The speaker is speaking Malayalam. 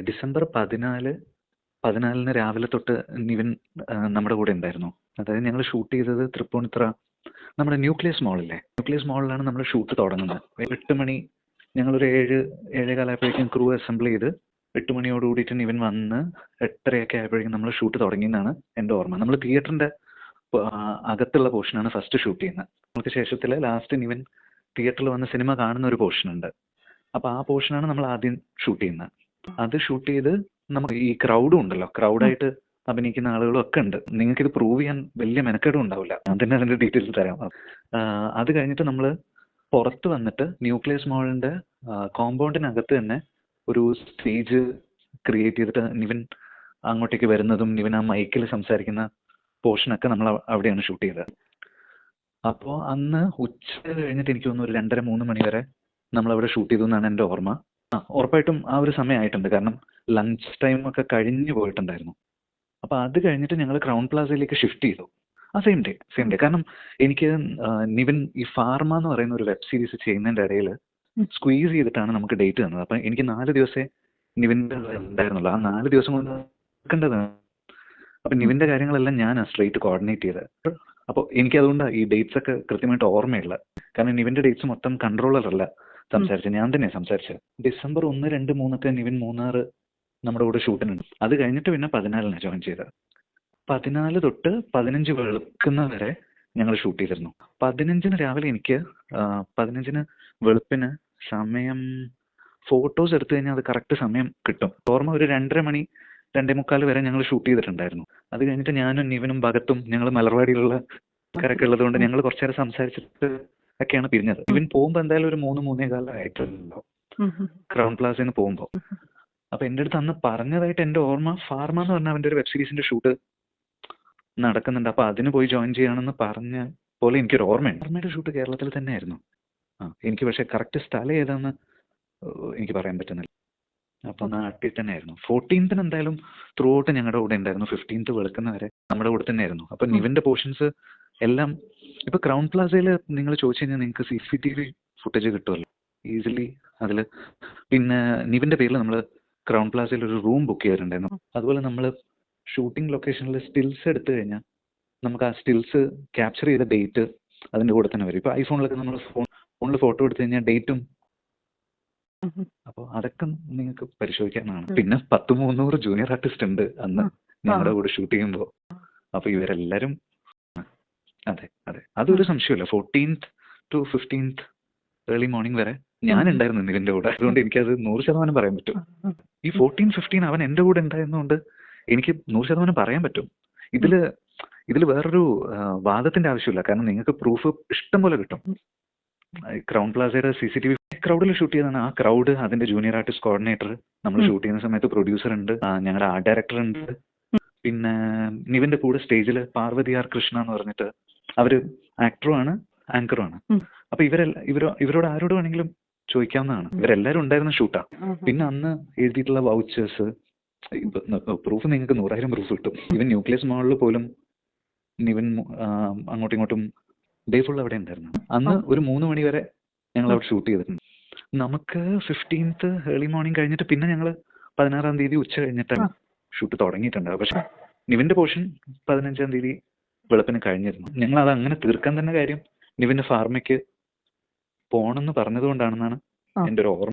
ഡിസംബർ പതിനാല് പതിനാലിന് രാവിലെ തൊട്ട് നിവിൻ നമ്മുടെ കൂടെ ഉണ്ടായിരുന്നു. അതായത് ഞങ്ങൾ ഷൂട്ട് ചെയ്തത് തൃപ്പൂണിത്തുറ നമ്മുടെ ന്യൂക്ലിയസ് മോളില്ലേ? ന്യൂക്ലിയസ് മോളിലാണ് നമ്മൾ ഷൂട്ട് തുടങ്ങുന്നത്. എട്ട് മണി ഞങ്ങളൊരു ഏഴ് ഏഴേ കാലമായപ്പോഴേക്കും ക്രൂ അസംബിൾ ചെയ്ത് എട്ട് മണിയോട് കൂടിയിട്ട് നിവിൻ വന്ന് എട്ടരയൊക്കെ ആയപ്പോഴേക്കും നമ്മൾ ഷൂട്ട് തുടങ്ങിയെന്നാണ് എന്റെ ഓർമ്മ. നമ്മൾ തിയേറ്ററിന്റെ അകത്തുള്ള പോർഷനാണ് ഫസ്റ്റ് ഷൂട്ട് ചെയ്യുന്നത്. നമുക്ക് ശേഷത്തിൽ ലാസ്റ്റ് നിവൻ തിയേറ്ററിൽ വന്ന് സിനിമ കാണുന്ന ഒരു പോർഷൻ ഉണ്ട് അപ്പോൾ ആ പോർഷനാണ് നമ്മൾ ആദ്യം ഷൂട്ട് ചെയ്യുന്നത്. അത് ഷൂട്ട് ചെയ്ത് നമുക്ക് ഈ ക്രൗഡും ഉണ്ടല്ലോ ക്രൗഡായിട്ട് അഭിനയിക്കുന്ന ആളുകളും ഒക്കെ ഉണ്ട്. നിങ്ങൾക്ക് ഇത് പ്രൂവ് ചെയ്യാൻ വലിയ മെനക്കേടും ഉണ്ടാവില്ല. ഞാൻ തന്നെ അതിന്റെ ഡീറ്റെയിൽസ് തരാം. അത് കഴിഞ്ഞിട്ട് നമ്മൾ പുറത്ത് വന്നിട്ട് ന്യൂക്ലിയസ് മോളിന്റെ കോമ്പൗണ്ടിനകത്ത് തന്നെ ഒരു സ്റ്റേജ് ക്രിയേറ്റ് ചെയ്തിട്ട് നിവൻ അങ്ങോട്ടേക്ക് വരുന്നതും നിവിൻ ആ മൈക്കിൽ സംസാരിക്കുന്ന പോർഷനൊക്കെ നമ്മൾ അവിടെയാണ് ഷൂട്ട് ചെയ്തത്. അപ്പോൾ അന്ന് ഉച്ച കഴിഞ്ഞിട്ട് എനിക്ക് തോന്നുന്നു ഒരു രണ്ടര മൂന്ന് മണി വരെ നമ്മൾ അവിടെ ഷൂട്ട് ചെയ്തു എന്നാണ് എന്റെ ഓർമ്മ. ആ ഉറപ്പായിട്ടും ആ ഒരു സമയമായിട്ടുണ്ട്. കാരണം ലഞ്ച് ടൈം ഒക്കെ കഴിഞ്ഞു പോയിട്ടുണ്ടായിരുന്നു. അപ്പോൾ അത് കഴിഞ്ഞിട്ട് ഞങ്ങൾ ക്രൗൺ പ്ലാസയിലേക്ക് ഷിഫ്റ്റ് ചെയ്തു. ആ സെയിം ഡേ സെയിം ഡേ കാരണം എനിക്ക് നിവിൻ ഈ ഫാർമ എന്ന് പറയുന്ന ഒരു വെബ് സീരീസ് ചെയ്യുന്നതിന്റെ ഇടയിൽ. സ്ക്വീസ് ചെയ്തിട്ടാണ് നമുക്ക് ഡേറ്റ് തന്നത്. അപ്പം എനിക്ക് നാല് ദിവസേ നിവിന്റെ ഉണ്ടായിരുന്നുള്ളൂ. ആ നാല് ദിവസം കൊണ്ട് നോക്കേണ്ടതാണ് അപ്പം നിവിന്റെ കാര്യങ്ങളെല്ലാം ഞാൻ സ്ട്രേറ്റ് കോർഡിനേറ്റ് ചെയ്തത്. അപ്പോൾ എനിക്ക് അതുകൊണ്ട് ഈ ഡേറ്റ്സ് ഒക്കെ കൃത്യമായിട്ട് ഓർമ്മയുള്ള കാരണം നിവിന്റെ ഡേറ്റ്സ് മൊത്തം കൺട്രോളറല്ല സംസാരിച്ചത്. ഞാൻ തന്നെയാണ് സംസാരിച്ചത്. ഡിസംബർ ഒന്ന് രണ്ട് മൂന്നൊക്കെ നിവിൻ മൂന്നാർ നമ്മുടെ കൂടെ ഷൂട്ടിനുണ്ട് അത് കഴിഞ്ഞിട്ട് പിന്നെ പതിനാലിനാണ് ജോയിൻ ചെയ്തത്. പതിനാല് തൊട്ട് പതിനഞ്ച് വെളുക്കുന്ന വരെ ഞങ്ങൾ ഷൂട്ട് ചെയ്തിരുന്നു. പതിനഞ്ചിന് രാവിലെ എനിക്ക് പതിനഞ്ചിന് വെളുപ്പിന് സമയം ഫോട്ടോസ് എടുത്തു കഴിഞ്ഞാൽ അത് കറക്റ്റ് സമയം കിട്ടും. ഓർമ്മ ഒരു രണ്ടര മണി രണ്ടേ മുക്കാൽ വരെ ഞങ്ങൾ ഷൂട്ട് ചെയ്തിട്ടുണ്ടായിരുന്നു. അത് കഴിഞ്ഞിട്ട് ഞാനും നിവിനും ഭഗത്തും ഞങ്ങൾ മലർവാടിയിലുള്ള കരക്കുള്ളത് കൊണ്ട് ഞങ്ങൾ കുറച്ചു നേരം സംസാരിച്ചിട്ട് ഒക്കെയാണ് പിരിഞ്ഞത്. ഇവൻ പോകുമ്പോ എന്തായാലും ഒരു മൂന്ന് മൂന്നേ കാലമായിട്ടുണ്ടല്ലോ ക്രൗൺ പ്ലാസിൽ നിന്ന് പോകുമ്പോ അപ്പൊ എന്റെ അടുത്ത് അന്ന് പറഞ്ഞതായിട്ട് എന്റെ ഓർമ്മ ഫാർമ എന്ന് പറഞ്ഞ അവന്റെ ഒരു വെബ് സീരീസിന്റെ ഷൂട്ട് നടക്കുന്നുണ്ട്. അപ്പൊ അതിന് പോയി ജോയിൻ ചെയ്യണമെന്ന് പറഞ്ഞ പോലെ എനിക്കൊരു ഓർമ്മയുണ്ട്. ഫാർമയുടെ ഷൂട്ട് കേരളത്തിൽ തന്നെയായിരുന്നു. ആ എനിക്ക് പക്ഷെ കറക്റ്റ് സ്ഥലം ഏതാന്ന് എനിക്ക് പറയാൻ പറ്റുന്നില്ല. അപ്പൊ നാട്ടിൽ തന്നെ ആയിരുന്നു ഫോർട്ടീൻത്തിന് എന്തായാലും ത്രൂ ഔട്ട് ഞങ്ങളുടെ കൂടെ ഉണ്ടായിരുന്നു. ഫിഫ്റ്റീൻത്ത് വെളുക്കുന്ന വരെ നമ്മുടെ കൂടെ തന്നെ ആയിരുന്നു അപ്പൊ നിവിന്റെ പോർഷൻസ് എല്ലാം ഇപ്പൊ ക്രൗൺ പ്ലാസയിൽ നിങ്ങൾ ചോദിച്ചു കഴിഞ്ഞാൽ നിങ്ങൾക്ക് C C T V footage കിട്ടുമല്ലോ ഈസിലി അതിൽ. പിന്നെ നിവിന്റെ പേരിൽ നമ്മൾ ക്രൗൺ പ്ലാസയിൽ ഒരു റൂം ബുക്ക് ചെയ്തിട്ടുണ്ടായിരുന്നു അതുപോലെ നമ്മൾ ഷൂട്ടിംഗ് ലൊക്കേഷനിൽ സ്റ്റിൽസ് എടുത്തു കഴിഞ്ഞാൽ നമുക്ക് ആ സ്റ്റിൽസ് ക്യാപ്ചർ ചെയ്ത ഡേറ്റ് അതിന്റെ കൂടെ തന്നെ വരും. ഇപ്പൊ ഐഫോണിലൊക്കെ നമ്മൾ ഫോൺ ഫോണിൽ ഫോട്ടോ എടുത്തു കഴിഞ്ഞാൽ ഡേറ്റും അപ്പോൾ അതൊക്കെ നിങ്ങൾക്ക് പരിശോധിക്കാനാണ്. പിന്നെ പത്ത് മുന്നൂറ് ജൂനിയർ ആർട്ടിസ്റ്റ് ഉണ്ട് അന്ന് ഞങ്ങളുടെ കൂടെ ഷൂട്ട് ചെയ്യുമ്പോൾ അപ്പൊ ഇവരെല്ലാരും അതെ അതെ. അതൊരു സംശയമില്ല fourteenth to fifteenth early morning വരെ ഞാൻ ഉണ്ടായിരുന്നു നിവിന്റെ കൂടെ. അതുകൊണ്ട് എനിക്ക് അത് നൂറ് ശതമാനം പറയാൻ പറ്റും. ഈ ഫോർട്ടീൻ ഫിഫ്റ്റീൻ അവൻ എന്റെ കൂടെ ഉണ്ടായിരുന്നതുകൊണ്ട് എനിക്ക് നൂറ് ശതമാനം പറയാൻ പറ്റും. ഇതിൽ ഇതിൽ വേറൊരു വാദത്തിന്റെ ആവശ്യമില്ല. കാരണം നിങ്ങൾക്ക് പ്രൂഫ് ഇഷ്ടം പോലെ കിട്ടും ക്രൗൺ പ്ലാസയുടെ സി സി ടി വി ക്രൗഡിൽ ഷൂട്ട് ചെയ്തതാണ്. ആ ക്രൗഡ് അതിന്റെ ജൂനിയർ ആർട്ടിസ്റ്റ് കോർഡിനേറ്റർ നമ്മൾ ഷൂട്ട് ചെയ്യുന്ന സമയത്ത് പ്രൊഡ്യൂസർ ഉണ്ട്. ഞങ്ങളുടെ ആർട്ട് ഡയറക്ടർ ഉണ്ട്. പിന്നെ നിവിന്റെ കൂടെ സ്റ്റേജിൽ പാർവതി ആർ കൃഷ്ണ എന്ന് പറഞ്ഞിട്ട് അവർ ആക്ടറും ആണ് ആങ്കറും ആണ്. അപ്പൊ ഇവരെല്ലാം ഇവരോ ഇവരോട് ആരോട് വേണമെങ്കിലും ചോദിക്കാവുന്നതാണ്. ഇവരെല്ലാരും ഉണ്ടായിരുന്ന ഷൂട്ടാ. പിന്നെ അന്ന് എഴുതിയിട്ടുള്ള വൗച്ചേഴ്സ് പ്രൂഫ് നിങ്ങൾക്ക് നൂറായിരം പ്രൂഫ് കിട്ടും. ഇവൻ ന്യൂക്ലിയസ് മോളിൽ പോലും നിവൻ അങ്ങോട്ടും ഇങ്ങോട്ടും ഡേ ഫുൾ അവിടെ ഉണ്ടായിരുന്നു. അന്ന് ഒരു മൂന്ന് മണി വരെ ഞങ്ങൾ അവിടെ ഷൂട്ട് ചെയ്തിട്ടുണ്ട്. നമുക്ക് ഫിഫ്റ്റീൻത്ത് ഏർലി മോർണിംഗ് കഴിഞ്ഞിട്ട് പിന്നെ ഞങ്ങൾ പതിനാറാം തീയതി ഉച്ച കഴിഞ്ഞിട്ടാണ് ഷൂട്ട് തുടങ്ങിയിട്ടുണ്ടാവുക പക്ഷെ നിവിന്റെ പോർഷൻ പതിനഞ്ചാം തീയതി വെളുപ്പിന് കഴിഞ്ഞിരുന്നു ഞങ്ങൾ അത് അങ്ങനെ തീർക്കാൻ തന്നെ കാര്യം നിവിന്റെ ഫാർമയ്ക്ക് പോണെന്ന് പറഞ്ഞതുകൊണ്ടാണെന്നാണ്. എന്റെ ഒരു ഓർമ്മ